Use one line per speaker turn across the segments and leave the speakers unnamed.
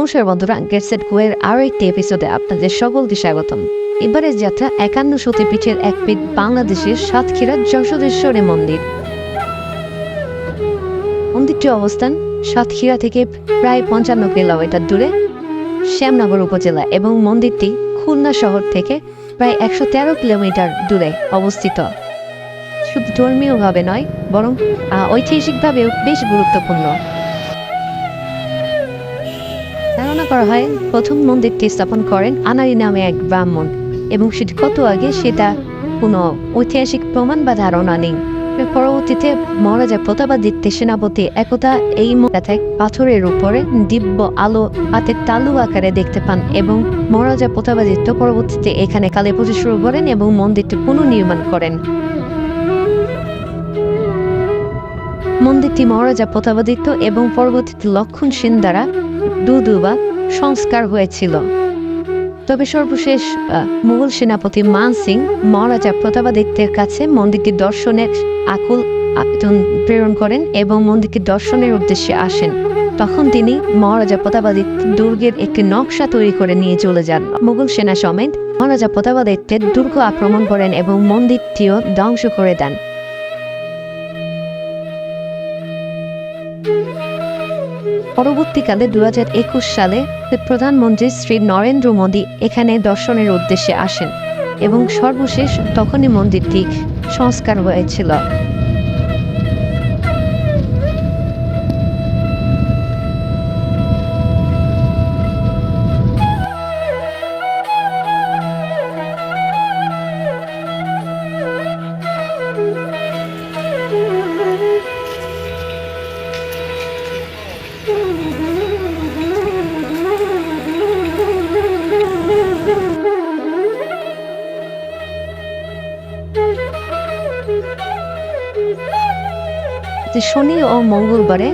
নমস্কার বন্ধুরা গেটসেট কুয়ের আরও একটি এপিসোডে আপনাদের সকলকে স্বাগতম। এবারের যাত্রা একান্ন সতীপীঠের এক পিঠ বাংলাদেশের সাতক্ষীরা যশোদেশ্বরী মন্দির। মন্দিরটি অবস্থান সাতক্ষীরা থেকে প্রায় পঞ্চান্ন কিলোমিটার দূরে শ্যামনগর উপজেলা এবং মন্দিরটি খুলনা শহর থেকে প্রায় একশো তেরো কিলোমিটার দূরে অবস্থিত। শুধু ধর্মীয়ভাবে নয়, বরং ঐতিহাসিকভাবেও বেশ গুরুত্বপূর্ণ। ধারণা করা হয় প্রথম মন্দিরটি স্থাপন করেন আনারি নামে এক ব্রাহ্মণ এবং সেটি কত আগে সেটা কোনো ঐতিহাসিক প্রমাণ বা ধারণা নেই। পরবর্তীতে মহারাজা প্রতাপাদিত্য সেনাপতি একতা এই পাথরের উপরে দিব্য আলো হাতের তালু আকারে দেখতে পান এবং মহারাজা প্রতাপাদিত্য পরবর্তীতে এখানে কালী পুজো শুরু করেন এবং মন্দিরটি পুনর্নির্মাণ করেন। মন্দিরটি মহারাজা প্রতাপাদিত্য এবং পরবর্তীতে লক্ষণ সেন দ্বারা দু দুবার সংস্কার হয়েছিল। তবে সর্বশেষ মুঘল সেনাপতি মান সিং মহারাজা প্রতাপাদিত্যের কাছে মন্দিরটি দর্শনের আকুল আবেদন প্রেরণ করেন এবং মন্দিরটি দর্শনের উদ্দেশ্যে আসেন। তখন তিনি মহারাজা প্রতাপাদিত্য দুর্গের একটি নকশা তৈরি করে নিয়ে চলে যান। মুঘল সেনা সমেত মহারাজা প্রতাপাদিত্যের দুর্গ আক্রমণ করেন এবং মন্দিরটিও ধ্বংস করে দেন। পরবর্তীকালে দু একুশ সালে প্রধানমন্ত্রী শ্রী নরেন্দ্র মোদী এখানে দর্শনের উদ্দেশ্যে আসেন এবং সর্বশেষ তখনই মন্দিরটি সংস্কার হয়েছিল। যে শনি ও মঙ্গলবারে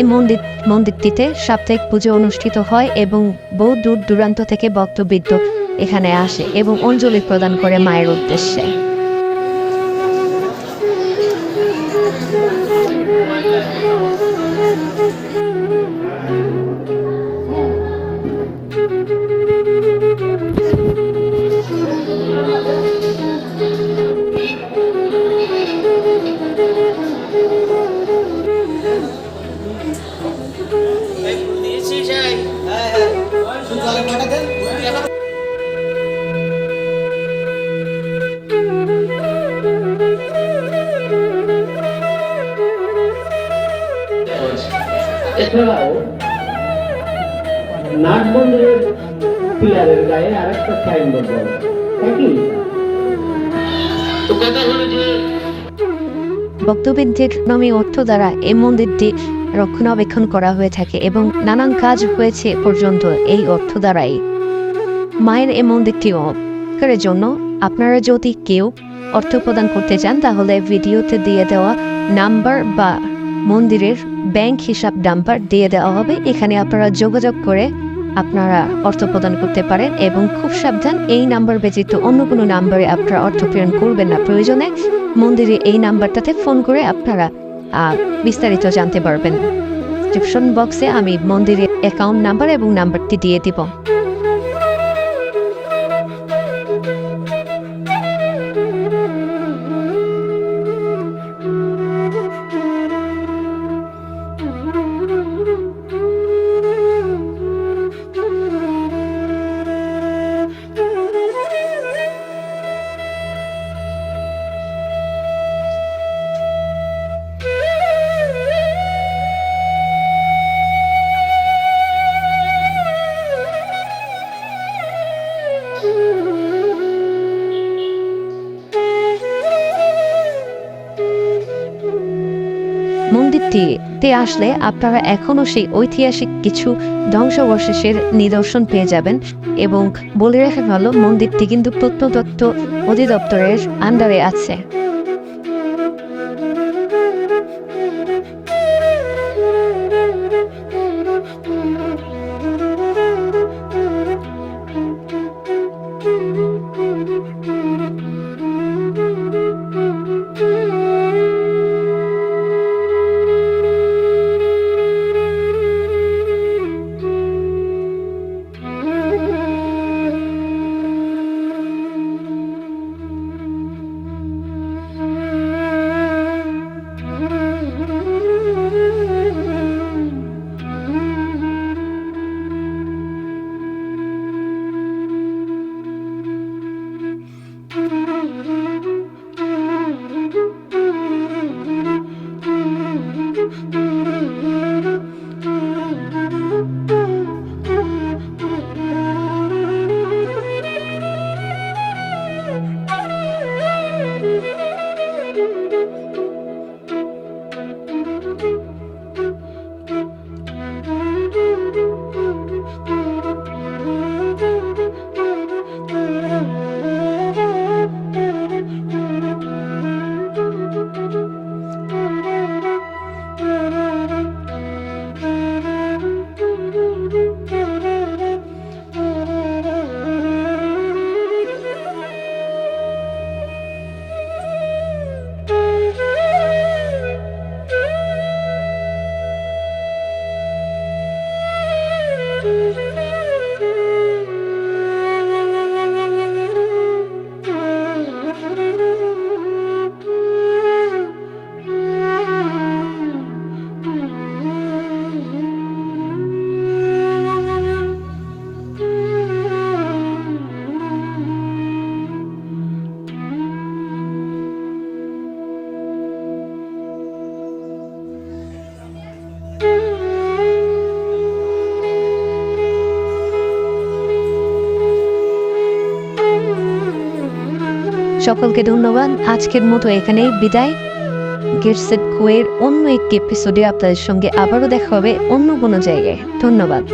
এই মন্দির, মন্দিরটিতে সাপ্তাহিক পুজো অনুষ্ঠিত হয় এবং বহু দূর দূরান্ত থেকে ভক্তবৃদ্ধ এখানে আসে এবং অঞ্জলি প্রদান করে মায়ের উদ্দেশ্যে।
এছাড়াও নাট মন্দিরের পিলারের গায়ে আরেকটা সাইনবোর্ড দেওয়া। একই তো কথা হলো যে
ভক্তবৃদ্ধের নামে অর্থ দ্বারা এই মন্দিরটি রক্ষণাবেক্ষণ করা হয়ে থাকে এবং নানান কাজ হয়েছে পর্যন্ত এই অর্থ দ্বারাই মায়ের এই মন্দিরটি করার জন্য আপনারা যদি কেউ অর্থ প্রদান করতে চান তাহলে ভিডিওতে দিয়ে দেওয়া নাম্বার বা মন্দিরের ব্যাংক হিসাব নাম্বার দিয়ে দেওয়া হবে। এখানে আপনারা যোগাযোগ করে আপনারা অর্থ প্রদান করতে পারেন এবং খুব সাবধান, এই নাম্বার ব্যতীত অন্য কোনো নাম্বারে আপনারা অর্থ প্রেরণ করবেন না। প্রয়োজনে মন্দিরে এই নাম্বারটাতে ফোন করে আপনারা বিস্তারিত জানতে পারবেন। ডিসক্রিপশন বক্সে আমি মন্দিরের অ্যাকাউন্ট নাম্বার এবং নাম্বারটি দিয়ে দিব। মন্দিরটিতে আসলে আপনারা এখনও সেই ঐতিহাসিক কিছু ধ্বংসাবশেষের নিদর্শন পেয়ে যাবেন এবং বলে রাখা ভালো মন্দিরটি কিন্তু প্রত্নতত্ত্ব অধিদপ্তরের আন্ডারে আছে। Mm-hmm. সকলকে ধন্যবাদ। আজকের মতো এখানেই বিদায়। গেটসেট কুয়ের অন্য একটি এপিসোডে আপনাদের সঙ্গে আবারও দেখা হবে অন্য কোনো জায়গায়। ধন্যবাদ।